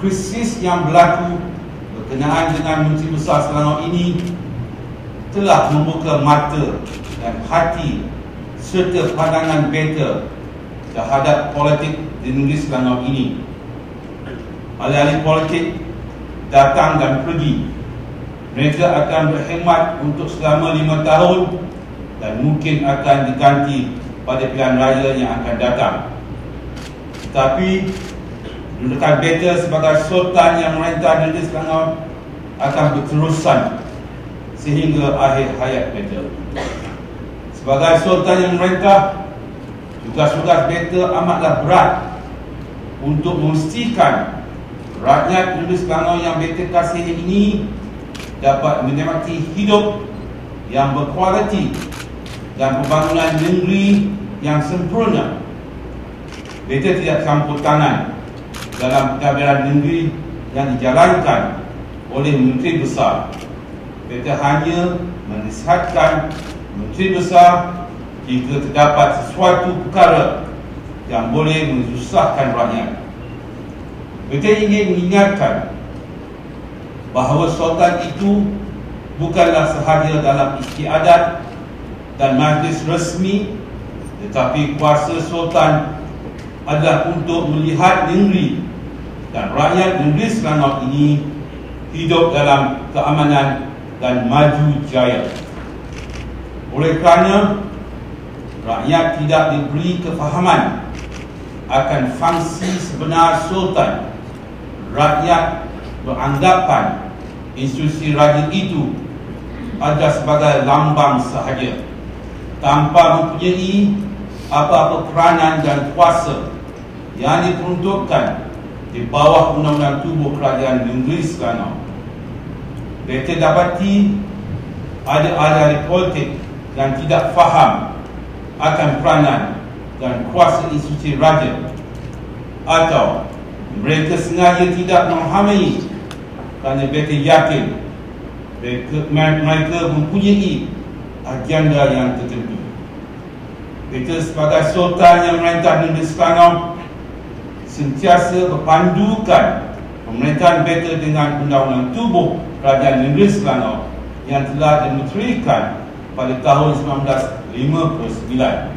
krisis yang berlaku berkenaan dengan Menteri Besar Selangor ini telah membuka mata dan hati serta pandangan beta terhadap politik di negeri Selangor ini. Alih-alih politik datang dan pergi, mereka akan berkhidmat untuk selama lima tahun dan mungkin akan diganti pada pilihan raya yang akan datang. Tetapi Dudukan beta sebagai sultan yang merintah negeri Selangor akan berterusan sehingga akhir hayat beta. Sebagai sultan yang merintah, tugas-tugas beta amatlah berat untuk memastikan rakyat negeri Selangor yang beta kasih ini dapat menikmati hidup yang berkualiti dan pembangunan negeri yang sempurna. Beta tidak campur tangan dalam pentadbiran negeri yang dijalankan oleh Menteri Besar. Kita hanya menisihatkan Menteri Besar jika terdapat sesuatu perkara yang boleh menyusahkan rakyat. Kita ingin mengingatkan bahawa sultan itu bukanlah sahaja dalam istiadat dan majlis resmi tetapi kuasa sultan adalah untuk melihat negeri dan rakyat negeri Selangor ini hidup dalam keamanan dan maju jaya. Oleh kerana rakyat tidak diberi kefahaman akan fungsi sebenar sultan, rakyat beranggapan institusi raja itu ada sebagai lambang sahaja tanpa mempunyai apa-apa peranan dan kuasa yang diperuntukkan di bawah undang-undang tubuh kerajaan negeri Selangor. Kita dapati ada ahli politik yang tidak faham akan peranan dan kuasa institusi raja atau mereka sengaja tidak memahami kerana mereka yakin mereka, mereka mempunyai agenda yang tertentu. Kita sebagai sultan yang merintah negeri Selangor sentiasa berpandukan pemerintahan beta dengan undang-undang tubuh kerajaan negeri Selangor yang telah dimenterikan pada tahun 1959.